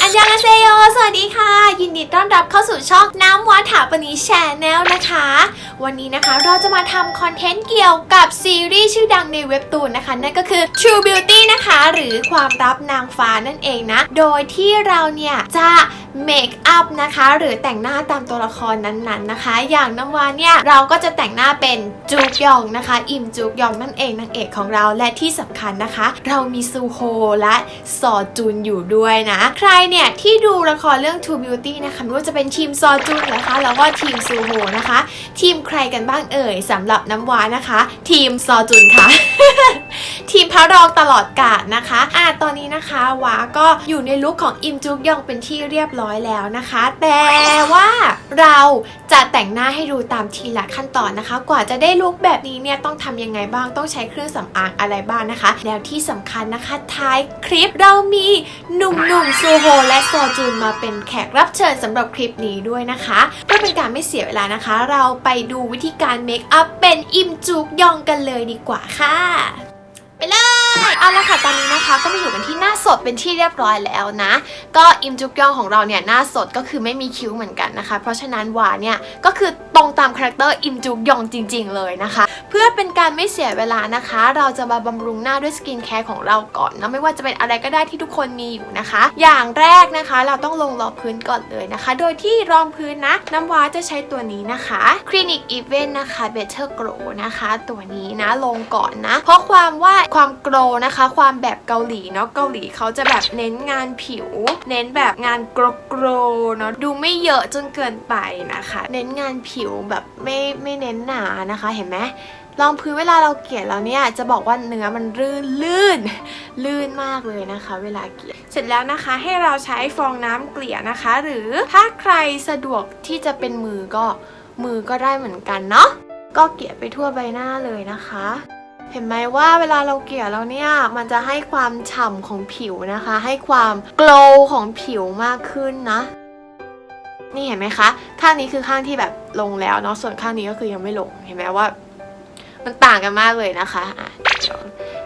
อันยองอาเซโย สวัสดีค่ะ ยินดีต้อนรับเข้าสู่ช่องน้ำวาถาปนีแชนแนลนะคะ วันนี้นะคะเราจะมาทำคอนเทนต์เกี่ยวกับซีรีส์ชื่อดังในเว็บตูนนะคะ นั่นก็คือ True Beauty นะคะ หรือความลับนางฟ้านั่นเองนะ โดยที่เราเนี่ยจะเมคอัพนะคะ หรือแต่งหน้าตามตัวละครนั้นๆนะคะ อย่างน้ำวานเนี่ยเราก็จะแต่งหน้าเป็นจูกยองนะคะ อิมจูกยองนั่นเองนางเอกของเราและที่สำคัญนะคะ เรามีซูโฮและซอจุนอยู่ด้วยนะ ใครเนี่ยที่ดูละครเรื่อง True Beauty นะคะไม่ว่าจะเป็นทีมซอจุนนะคะ แล้วก็ทีมซูโฮนะคะ ทีมใครกันบ้างเอ่ยสำหรับน้ำวานะคะ ทีมซอจุนค่ะ ทีมพระรองตลอดกาลนะคะอะตอนนี้นะคะวาก็อยู่ในลุคของอิมจุกยองเป็นที่เรียบร้อยแล้วนะคะ แต่ว่าเราจะแต่งหน้าให้ดูตามทีละขั้นตอนนะคะ กว่าจะได้ลุคแบบนี้เนี่ยต้องทำยังไงบ้างต้องใช้เครื่องสำอางอะไรบ้างนะคะ แล้วที่สำคัญนะคะท้ายคลิปเรามีหนุ่มๆซูโฮและโซจุนมาเป็นแขกรับเชิญสำหรับคลิปนี้ด้วยนะคะเพื่อเป็นการไม่เสียเวลานะคะ เราไปดูวิธีการเมคอัพเป็นอิมจุกยองกันเลยดีกว่าค่ะ เอาละค่ะตอนนี้นะคะก็มาอยู่กันที่หน้าสดเป็นที่เรียบร้อยแล้วนะ ก็อิมจุกยองของเราเนี่ยหน้าสดก็คือไม่มีคิ้วเหมือนกันนะคะ เพราะฉะนั้นวาเนี่ยก็คือตรงตามคาแรคเตอร์อิมจุกยองจริง ๆ เลยนะคะ เพื่อเป็นการไม่เสียเวลานะคะ เราจะมาบำรุงหน้าด้วยสกินแคร์ของเราก่อนนะไม่ว่าจะเป็นอะไรก็ได้ที่ทุกคนมีอยู่นะคะ อย่างแรกนะคะเราต้องลงรองพื้นก่อนเลยนะคะ โดยที่รองพื้นนะน้ำว้าจะใช้ตัวนี้นะคะ Clinic Event นะคะ Better Glow นะคะ ตัวนี้นะลงก่อนนะ เพราะความว่าความโกลนะคะ ความแบบเกาหลีเนาะเกาหลีเขาจะแบบเน้นงานผิว เน้นแบบงานโกลโกลเนาะดูไม่เยอะจนเกินไปนะคะ เน้นงานผิวแบบไม่ไม่เน้นหนานะคะเห็นไหมรองพื้นเวลาเราเกลี่ยแล้วเนี่ยจะบอกว่าเนื้อมันลื่นลื่นลื่นมากเลยนะคะ เวลาเกลี่ยเสร็จแล้วนะคะให้เราใช้ฟองน้ำเกลี่ยนะคะ หรือถ้าใครสะดวกที่จะเป็นมือก็มือก็ได้เหมือนกันเนาะก็เกลี่ยไปทั่วใบหน้าเลยนะคะ เห็นไหมว่าเวลาเราเกลี่ยแล้วเนี่ย มันจะให้ความฉ่ำของผิวนะคะ ให้ความโกลของผิวมากขึ้นนะ นี่เห็นไหมคะข้างนี้คือข้างที่แบบลงแล้วเนาะส่วนข้างนี้ก็คือยังไม่ลงเห็นไหมว่า มันต่างกันมากเลยนะคะอะเดี๋ยว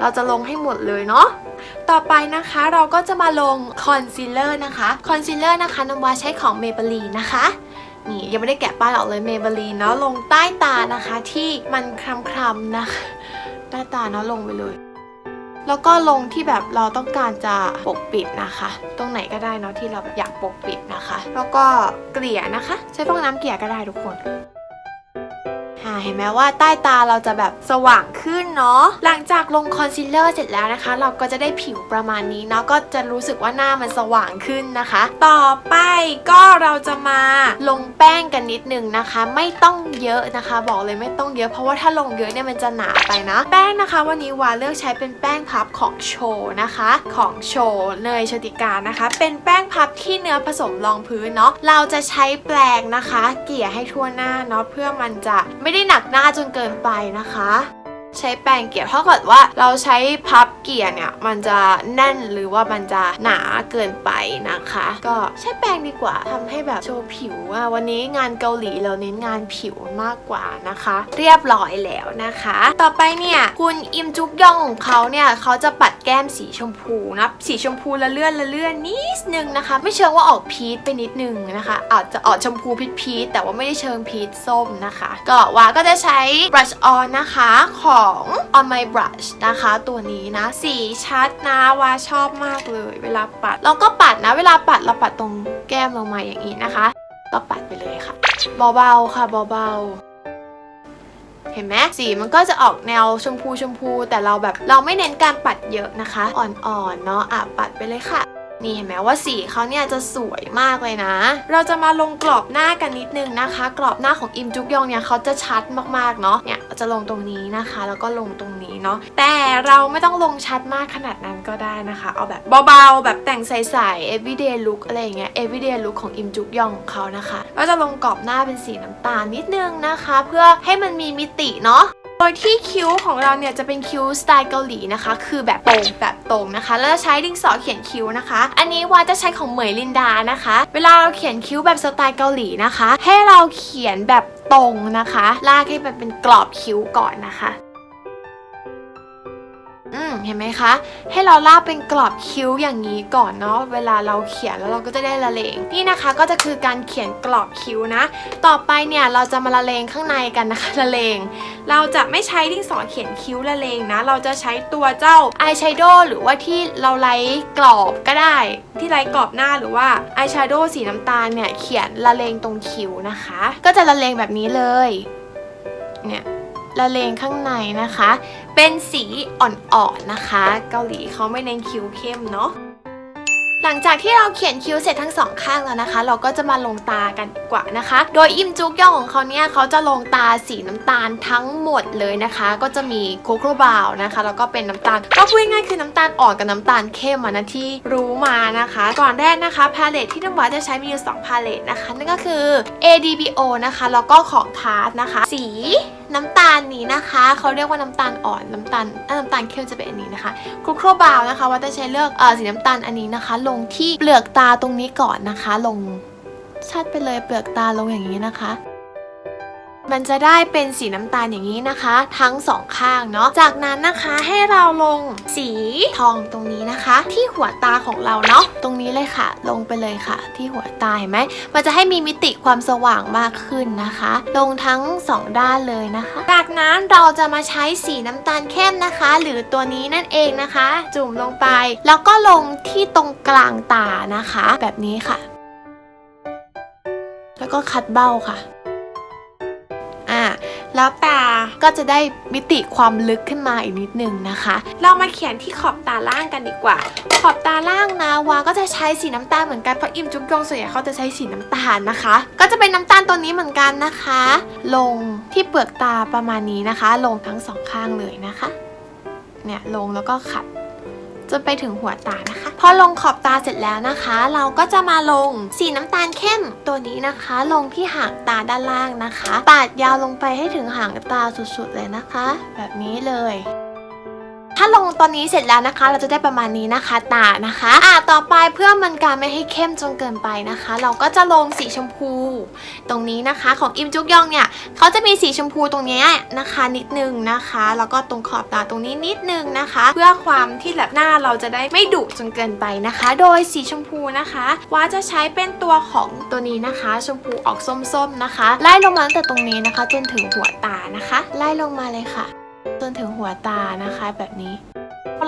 เราจะลงให้หมดเลยเนาะต่อไปนะคะเราก็จะมาลงคอนซีลเลอร์นะคะคอนซีลเลอร์นะคะน้ำวาใช้ของ Maybelline นะคะนี่ยังไม่ได้แกะป้ายออกเลย Maybelline เนาะลงใต้ตานะคะที่มันคล้ำๆนะคะ ใต้ตาเนาะลงไปเลย แล้วก็ลงที่แบบเราต้องการจะปกปิดนะคะ ตรงไหนก็ได้เนาะที่เราแบบอยากปกปิดนะคะ แล้วก็เกลี่ยนะคะ ใช้ฟองน้ำเกลี่ยก็ได้ทุกคน เห็นไหมว่าใต้ตาเราจะแบบสว่างขึ้นเนาะหลังจากลงคอนซีลเลอร์เสร็จแล้วนะคะ เราก็จะได้ผิวประมาณนี้เนาะก็จะรู้สึกว่าหน้ามันสว่างขึ้นนะคะ ต่อไปก็เราจะมาลงแป้งกันนิดนึงนะคะ ไม่ต้องเยอะนะคะ บอกเลยไม่ต้องเยอะเพราะว่าถ้าลงเยอะเนี่ยมันจะหนาไปนะ แป้งนะคะ วันนี้วาเลือกใช้เป็นแป้งพับของโชนะคะ ของโชเนยชติการนะคะ เป็นแป้งพับที่เนื้อผสมรองพื้นเนาะเราจะใช้แปรงนะคะ เกลี่ยให้ทั่วหน้าเนาะเพื่อมันจะไม่ได้หนักหน้าจนเกินไปนะคะ ใช้แปรงเกลี่ยถ้าเกิดว่าเราใช้พับเกลี่ยเนี่ยมันจะแน่นหรือว่ามันจะหนาเกินไปนะคะ ก็ใช้แปรงดีกว่าทำให้แบบโชว์ผิวว่าวันนี้งานเกาหลีเราเน้นงานผิวมากกว่านะคะ เรียบร้อยแล้วนะคะ ต่อไปเนี่ยคุณอิมจุกยองของเขาเนี่ยเขาจะปัดแก้มสีชมพูนะสีชมพูละเลื่อนละเลื่อนนิดนึงนะคะ ไม่เชิงว่าออกพีชไปนิดนึงนะคะ อาจจะออกชมพูพีชพีชแต่ว่าไม่ได้เชิงพีชส้มนะคะ ก็ว่าก็จะใช้ brush on นะคะของ on my brush นะคะ ตัวนี้นะ สีชัดนะว่าชอบมากเลย เวลาปัดเราก็ปัดนะ เวลาปัดเราปัดตรงแก้มลงมาอย่างนี้นะคะ ก็ปัดไปเลยค่ะ เบาๆค่ะเบาๆเห็นไหมสีมันก็จะออกแนวชมพูชมพู แต่เราแบบเราไม่เน้นการปัดเยอะนะคะ อ่อนๆเนาะอะปัดไปเลยค่ะ นี่เห็นไหมว่าสีเขาเนี่ยจะสวยมากเลยนะ เราจะมาลงกรอบหน้ากันนิดนึงนะคะ กรอบหน้าของอิมจุกยองเนี่ยเขาจะชัดมากๆเนาะเนี่ยจะลงตรงนี้นะคะ แล้วก็ลงตรงนี้เนาะแต่เราไม่ต้องลงชัดมากขนาดนั้นก็ได้นะคะ เอาแบบเบาๆ แบบแต่งใสๆ everyday look อะไรอย่างเงี้ย everyday look ของอิมจุกยองของเขานะคะ ก็จะลงกรอบหน้าเป็นสีน้ำตาลนิดนึงนะคะ เพื่อให้มันมีมิติเนาะ ดยที่คิ้วของเราเนี่ยจะเป็นคิ้วสไตล์เกาหลีนะคะ คือแบบตรงแบบตรงนะคะ แล้วจะใช้ดินสอเขียนคิ้วนะคะ อันนี้วาจะใช้ของเหมยลินดานะคะ เวลาเราเขียนคิ้วแบบสไตล์เกาหลีนะคะ ให้เราเขียนแบบตรงนะคะ ลากให้มันเป็นกรอบคิ้วก่อนนะคะ เห็นไหมคะ ให้เราลากเป็นกรอบคิ้วอย่างนี้ก่อนเนาะเวลาเราเขียนแล้วเราก็จะได้ละเลงนี่นะคะก็จะคือการเขียนกรอบคิ้วนะ ต่อไปเนี่ยเราจะมาละเลงข้างในกันนะคะละเลง เราจะไม่ใช้ดินสอเขียนคิ้วละเลงนะ เราจะใช้ตัวเจ้าอายแชโดว์หรือว่าที่เราไล่กรอบก็ได้ ที่ไล่กรอบหน้าหรือว่าอายแชโดว์สีน้ำตาลเนี่ยเขียนละเลงตรงคิ้วนะคะ ก็จะละเลงแบบนี้เลยเนี่ย ละเลงข้างในนะคะ เป็นสีอ่อนๆนะคะ เกาหลีเขาไม่เน้นคิ้วเข้มเนาะหลังจากที่เราเขียนคิ้วเสร็จทั้งสองข้างแล้วนะคะ เราก็จะมาลงตากันกว่านะคะ โดยอิมจุกย่องของเขาเนี่ยเขาจะลงตาสีน้ำตาลทั้งหมดเลยนะคะ ก็จะมีโคโคบาวนะคะแล้วก็เป็นน้ำตาลก็พูดง่ายคือน้ำตาลอ่อนกับน้ำตาลเข้มอะนะที่รู้มานะคะ ก่อนแรกนะคะพาเลตที่น้ำหวานจะใช้มีอยู่2พาเลตนะคะนั่นก็คือ ADBO นะคะแล้วก็ของทาร์ตนะคะ สี น้ำตาลนี้นะคะเขาเรียกว่าน้ำตาลอ่อนน้ำตาลเอ้ยน้ำตาลเข้มจะเป็นอันนี้นะคะโคโคบาวนะคะว่าจะใช้เลือกเออสีน้ำตาลอันนี้นะคะ ลงที่เปลือกตาตรงนี้ก่อนนะคะ ลงชัดไปเลยเปลือกตาลงอย่างนี้นะคะ มันจะได้เป็นสีน้ำตาลอย่างนี้นะคะ ทั้งสองข้างเนาะจากนั้นนะคะให้เราลงสีทองตรงนี้นะคะ ที่หัวตาของเราเนาะตรงนี้เลยค่ะ ลงไปเลยค่ะ ที่หัวตาเห็นไหมมันจะให้มีมิติความสว่างมากขึ้นนะคะ ลงทั้งสองด้านเลยนะคะ จากนั้นเราจะมาใช้สีน้ำตาลเข้มนะคะ หรือตัวนี้นั่นเองนะคะ จุ่มลงไป แล้วก็ลงที่ตรงกลางตานะคะ แบบนี้ค่ะ แล้วก็คัดเบ้าค่ะ แล้วตาก็จะได้มิติความลึกขึ้นมาอีกนิดนึงนะคะ เรามาเขียนที่ขอบตาล่างกันดีกว่า ขอบตาล่างนะวาก็จะใช้สีน้ำตาลเหมือนกันเพราะอิมจุกยองส่วนใหญ่เขาจะใช้สีน้ำตาลนะคะ ก็จะเป็นน้ำตาลตัวนี้เหมือนกันนะคะ ลงที่เปลือกตาประมาณนี้นะคะ ลงทั้งสองข้างเลยนะคะ เนี่ยลงแล้วก็ขัด จนไปถึงหัวตานะคะ พอลงขอบตาเสร็จแล้วนะคะ เราก็จะมาลงสีน้ำตาลเข้มตัวนี้นะคะ ลงที่หางตาด้านล่างนะคะ ปาดยาวลงไปให้ถึงหางตาสุดๆเลยนะคะ แบบนี้เลย ถ้าลงตอนนี้เสร็จแล้วนะคะ เราจะได้ประมาณนี้นะคะตานะคะ อ่าต่อไปเพื่อมันการไม่ให้เข้มจนเกินไปนะคะ เราก็จะลงสีชมพู ตรงนี้นะคะของอิมจุกยองเนี่ยเขาจะมีสีชมพูตรงนี้นะคะนิดนึงนะคะ แล้วก็ตรงขอบตาตรงนี้นิดนึงนะคะ เพื่อความที่แบบหน้าเราจะได้ไม่ดุจนเกินไปนะคะ โดยสีชมพูนะคะว่าจะใช้เป็นตัวของตัวนี้นะคะ ชมพูออกส้มๆนะคะ ไล่ลงมาตั้งแต่ตรงนี้นะคะ จนถึงหัวตานะคะ ไล่ลงมาเลยค่ะ จนถึงหัวตานะคะแบบนี้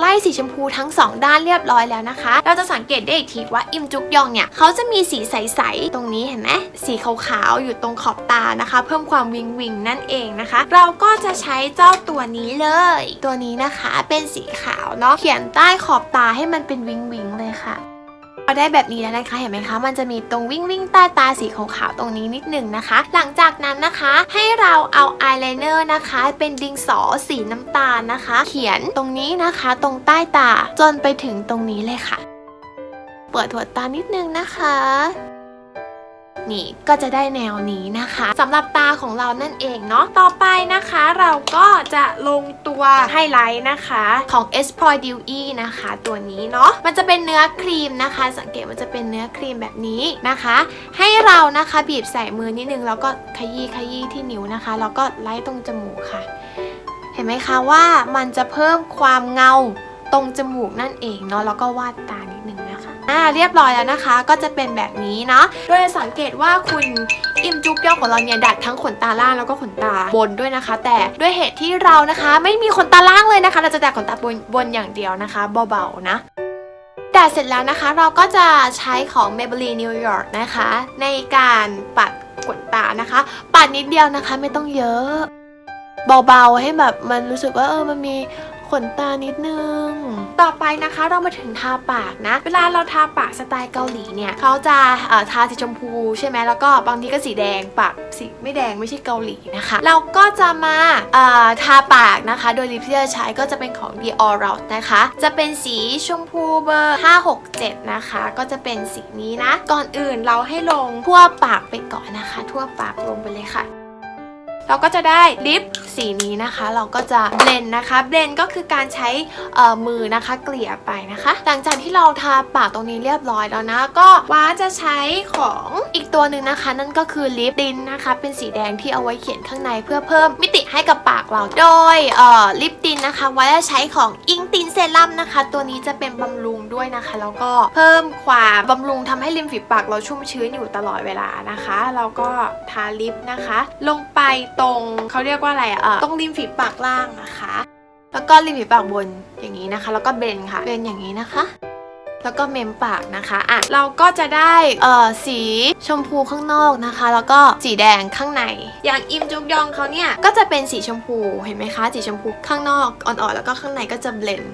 ไล่สีชมพูทั้งสองด้านเรียบร้อยแล้วนะคะ เราจะสังเกตได้อีกทีว่าอิมจุกยองเนี่ยเขาจะมีสีใสๆตรงนี้เห็นไหมสีขาวๆอยู่ตรงขอบตานะคะ เพิ่มความวิงวิงนั่นเองนะคะ เราก็จะใช้เจ้าตัวนี้เลย ตัวนี้นะคะเป็นสีขาวเนาะเขียนใต้ขอบตาให้มันเป็นวิงวิงเลยค่ะ พอได้แบบนี้แล้วนะคะ เห็นไหมคะ มันจะมีตรงวิ่งวิ่งใต้ตาสีขาวๆตรงนี้นิดหนึ่งนะคะ หลังจากนั้นนะคะให้เราเอาอายไลเนอร์นะคะ เป็นดิงสอสีน้ำตาลนะคะ เขียนตรงนี้นะคะ ตรงใต้ตาจนไปถึงตรงนี้เลยค่ะ เปิดหัวตานิดนึงนะคะ นี่ก็จะได้แนวนี้นะคะสำหรับตาของเรานั่นเองเนาะต่อไปนะคะเราก็จะลงตัวไฮไลท์นะคะของ s p o i d e w e นะคะตัวนี้เนาะมันจะเป็นเนื้อครีมนะคะ สังเกตมันจะเป็นเนื้อครีมแบบนี้นะคะ ให้เรานะคะบีบใส่มือนิดนึงแล้วก็ขยี้ขยี้ที่นิ้วนะคะ แล้วก็ไล่ตรงจมูกค่ะ เห็นไหมคะว่ามันจะเพิ่มความเงา ตรงจมูกนั่นเองเนาะแล้วก็วาดตานิดนึงนะคะอ่าเรียบร้อยแล้วนะคะ ก็จะเป็นแบบนี้เนาะโดยสังเกตว่าคุณอิมจุกเกียวของเราเนี่ยดัดทั้งขนตาล่างแล้วก็ขนตาบนด้วยนะคะ แต่ด้วยเหตุที่เรานะคะ ไม่มีขนตาล่างเลยนะคะ เราจะดัดขนตาบนบนอย่างเดียวนะคะเบาๆนะดัดเสร็จแล้วนะคะ เราก็จะใช้ของ Maybelline New York นะคะ ในการปัดขนตานะคะ ปัดนิดเดียวนะคะไม่ต้องเยอะ เบาๆให้แบบมันรู้สึกว่าเออมันมี นตานิดนึง ต่อไปนะคะเรามาถึงทาปากนะ เวลาเราทาปากสไตล์เกาหลีเนี่ยเขาจะทาสีชมพูใช่ไหมแล้วก็บางทีก็สีแดงปากสีไม่แดงไม่ใช่เกาหลีนะคะ เราก็จะมาทาปากนะคะ โดยลิปที่จะใช้ก็จะเป็นของ Dior Rout นะคะ จะเป็นสีชมพูเบอร์ 567 นะคะ ก็จะเป็นสีนี้นะ ก่อนอื่นเราให้ลงทั่วปากไปก่อนนะคะ ทั่วปากลงไปเลยค่ะ เราก็จะได้ลิปสีนี้นะคะ เราก็จะเบลนนะคะ เบลนก็คือการใช้มือนะคะเกลี่ยไปนะคะ หลังจากที่เราทาปากตรงนี้เรียบร้อยแล้วนะ ก็ว้าจะใช้ของอีกตัวหนึ่งนะคะ นั่นก็คือลิปตินนะคะ เป็นสีแดงที่เอาไว้เขียนข้างในเพื่อเพิ่มมิติให้กับปากเรา โดยลิปตินนะคะว้าจะใช้ของอิงตินเซรั่มนะคะ ตัวนี้จะเป็นบำรุง ด้วยนะคะ แล้วก็เพิ่มความบำรุงทำให้ริมฝีปากเราชุ่มชื้นอยู่ตลอดเวลานะคะแล้วก็ทาลิปนะคะ ลงไปตรงเขาเรียกว่าอะไรเออตรงริมฝีปากล่างนะคะ แล้วก็ริมฝีปากบนอย่างนี้นะคะ แล้วก็เบนค่ะเบนอย่างนี้นะคะแล้วก็เมมปากนะคะอะเราก็จะได้เอ่อสีชมพูข้างนอกนะคะ แล้วก็สีแดงข้างใน อย่างอิมจุกยองเขาเนี่ยก็จะเป็นสีชมพูเห็นไหมคะ สีชมพูข้างนอกอ่อนๆแล้วก็ข้างในก็จะเบลน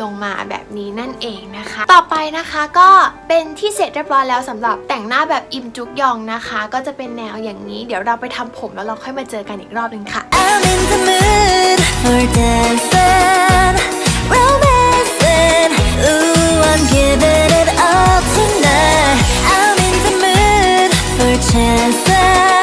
ลงมาแบบนี้นั่นเองนะคะ ต่อไปนะคะก็เป็นที่เสร็จเรียบร้อยแล้วสำหรับแต่งหน้าแบบอิมจุกยองนะคะ ก็จะเป็นแนวอย่างนี้ เดี๋ยวเราไปทำผมแล้วเราค่อยมาเจอกันอีกรอบนึงค่ะ I'm in the mood for dancing, romancing. Ooh, I'm giving it all tonight. I'm in the mood for chances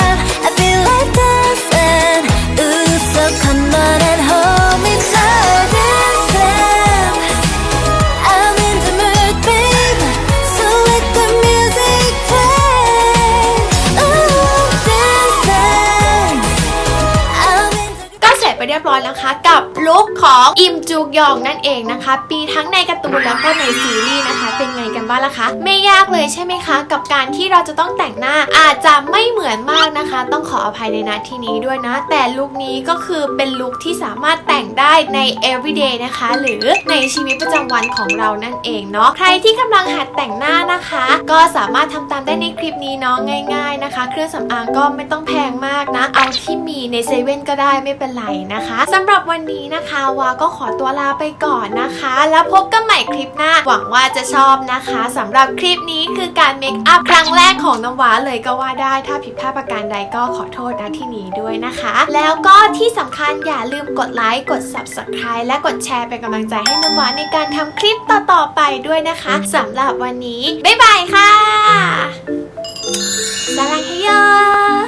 ยบร้อยแล้วนะคะกับลุคของอิมจูกยองนั่นเองนะคะ ปีทั้งในการ์ตูนแล้วก็ในซีรีส์นะคะ เป็นไงกันบ้างล่ะคะ ไม่ยากเลยใช่ไหมคะ กับการที่เราจะต้องแต่งหน้าอาจจะไม่เหมือนมากนะคะ ต้องขออภัยในนาที่นี้ด้วยนะ แต่ลุคนี้ก็คือเป็นลุคที่สามารถแต่งได้ใน everyday นะคะ หรือในชีวิตประจำวันของเรานั่นเองเนาะใครที่กำลังหัดแต่งหน้านะคะ ก็สามารถทำตามได้ในคลิปนี้เนาะง่าย ๆนะคะ เครื่องสำอางก็ไม่ต้องแพงมากนะ เอาที่มีในเซเว่นก็ได้ไม่เป็นไรนะคะคะสำหรับวันนี้นะคะวาก็ขอตัวลาไปก่อนนะคะ แล้วพบกันใหม่คลิปหน้า หวังว่าจะชอบนะคะสำหรับคลิปนี้คือการเมคอัพครั้งแรกของน้ำว้าเลยก็ว่าได้ถ้าผิดพลาดประการใดก็ขอโทษนะที่นี้ด้วยนะคะ แล้วก็ที่สำคัญอย่าลืมกดไลค์กด subscribe และกดแชร์เป็นกำลังใจให้น้ำว้าในการทำคลิปต่อๆไปด้วยนะคะสำหรับวันนี้บ๊ายบายค่ะสลังเฮยอ